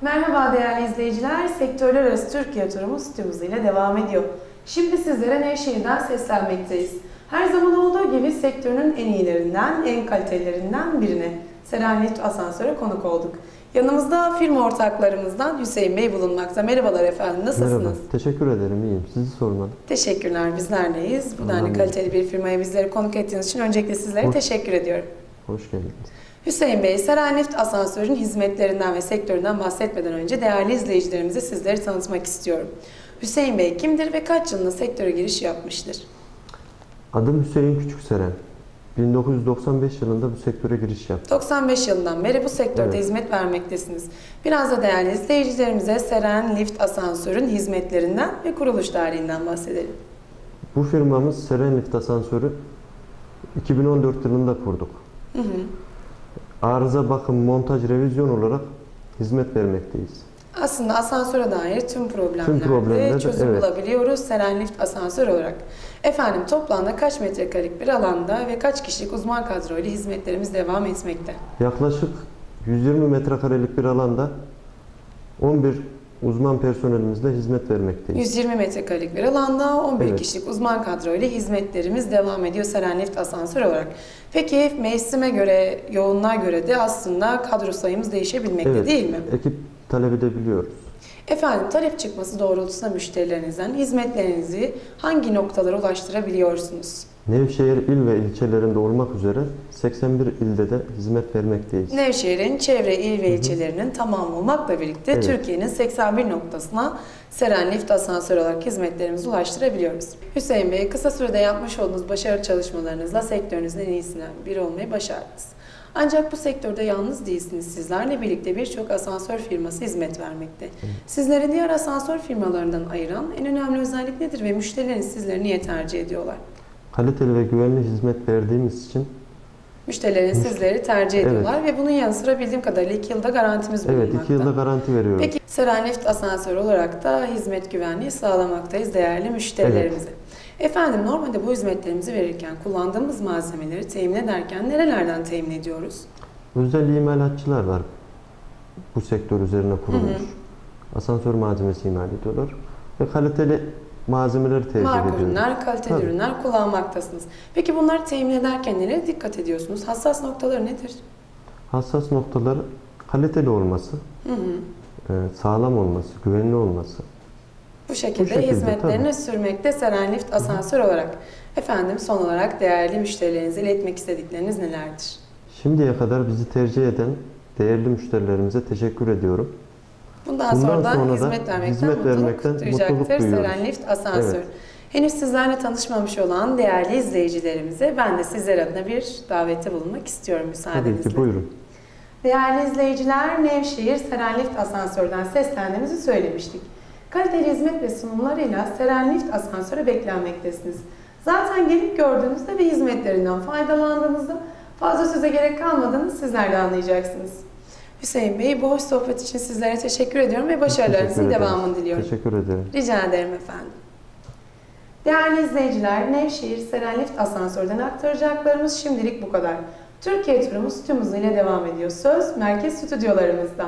Merhaba değerli izleyiciler. Sektörler arası Türkiye turumuz stüdyomuz ile devam ediyor. Şimdi sizlere Nevşehir'den seslenmekteyiz. Her zaman olduğu gibi sektörün en iyilerinden, en kalitelerinden birine Seren Lift Asansör'e konuk olduk. Yanımızda firma ortaklarımızdan Hüseyin Bey bulunmakta. Merhabalar efendim, nasılsınız? Merhaba, teşekkür ederim, iyiyim. Sizi sormalı. Teşekkürler, bizler neyiz? Bu denli Önemli. kaliteli bir firmaya bizleri konuk ettiğiniz için öncelikle sizlere Hoş- teşekkür ediyorum. Hoş geldiniz. Hüseyin Bey, Seren Lift Asansör'ün hizmetlerinden ve sektöründen bahsetmeden önce değerli izleyicilerimize sizleri tanıtmak istiyorum. Hüseyin Bey kimdir ve kaç yılında sektöre giriş yapmıştır? Adım Hüseyin Küçükseren. 1995 yılında bu sektöre giriş yaptım. 95 yılından beri bu sektörde Evet. hizmet vermektesiniz. Biraz da değerli izleyicilerimize Seren Lift Asansör'ün hizmetlerinden ve kuruluş tarihinden bahsedelim. Bu firmamız Seren Lift Asansörü 2014 yılında kurduk. Hı hı. Arıza bakım, montaj, revizyon olarak hizmet vermekteyiz. Aslında asansöre dair tüm problemlerde, problemlerde, çözüm evet. bulabiliyoruz Seren Lift asansör olarak. Efendim toplamda kaç metrekarelik bir alanda ve kaç kişilik uzman kadroyla hizmetlerimiz devam etmekte? Yaklaşık 120 metrekarelik bir alanda 11 uzman personelimizle hizmet vermekteyiz. 120 metrekarelik bir alanda 11 Evet. kişilik uzman kadroyla hizmetlerimiz devam ediyor Seren Lift asansör olarak. Peki mevsime göre, yoğunluğa göre de aslında kadro sayımız değişebilmekte Evet. değil mi? Ekip talep edebiliyoruz. Efendim talep çıkması doğrultusunda müşterilerinizden hizmetlerinizi hangi noktalara ulaştırabiliyorsunuz? Nevşehir il ve ilçelerinde olmak üzere 81 ilde de hizmet vermekteyiz. Nevşehir'in çevre il ve ilçelerinin tamamı olmakla birlikte Evet. Türkiye'nin 81 noktasına Seren Lift asansör olarak hizmetlerimizi ulaştırabiliyoruz. Hüseyin Bey, kısa sürede yapmış olduğunuz başarılı çalışmalarınızla sektörünüzün en iyisinden biri olmayı başardınız. Ancak bu sektörde yalnız değilsiniz. Sizlerle birlikte birçok asansör firması hizmet vermekte. Sizleri diğer asansör firmalarından ayıran en önemli özellik nedir ve müşterileriniz sizleri niye tercih ediyorlar? Kaliteli ve güvenli hizmet verdiğimiz için Müşterileriniz Müşt- sizleri tercih Evet. ediyorlar ve bunun yanı sıra bildiğim kadarıyla 2 yılda garantimiz bulunmakta. evet 2 yılda garanti veriyoruz. Peki Lift asansör olarak da hizmet güvenliği sağlamaktayız değerli müşterilerimize. Efendim normalde bu hizmetlerimizi verirken kullandığımız malzemeleri temin ederken nerelerden temin ediyoruz? Özel imalatçılar var. Bu sektör üzerine kurulmuş. Asansör malzemesi imal ediyorlar. Ve kaliteli malzemeleri tercih Marka ediyoruz. ürünler, kaliteli Tabii. ürünler kullanmaktasınız. Peki bunları temin ederken nelere dikkat ediyorsunuz? Hassas noktaları nedir? Hassas noktaları kaliteli olması, Hı hı. e, sağlam olması, güvenli olması. Bu şekilde, şekilde, hizmetlerini sürmekte Seren Lift asansör olarak. Efendim son olarak değerli müşterilerinize iletmek istedikleriniz nelerdir? Şimdiye kadar bizi tercih eden değerli müşterilerimize teşekkür ediyorum. Bundan, Bundan sonra da sonra hizmet vermekten, hizmet mutluluk vermekten duyacaktır mutluluk duyuyoruz. Seren Lift Asansör. Evet. Henüz sizlerle tanışmamış olan değerli izleyicilerimize ben de sizler adına bir davette bulunmak istiyorum Tabii müsaadenizle. ki buyurun. Değerli izleyiciler, Nevşehir Seren Lift Asansör'den seslendiğimizi söylemiştik. Kaliteli hizmet ve sunumlarıyla Seren Lift Asansör'e beklenmektesiniz. Zaten gelip gördüğünüzde ve hizmetlerinden faydalandığınızda fazla söze gerek kalmadığını sizler de anlayacaksınız. Hüseyin Bey, bu hoş sohbet için sizlere teşekkür ediyorum ve başarılarınızın Teşekkür devamını diliyorum. Teşekkür ederim. Rica ederim efendim. Değerli izleyiciler, Nevşehir Seren Lift Asansör'den aktaracaklarımız şimdilik bu kadar. Türkiye turumuz tüm hızıyla devam ediyor. Söz merkez stüdyolarımızda.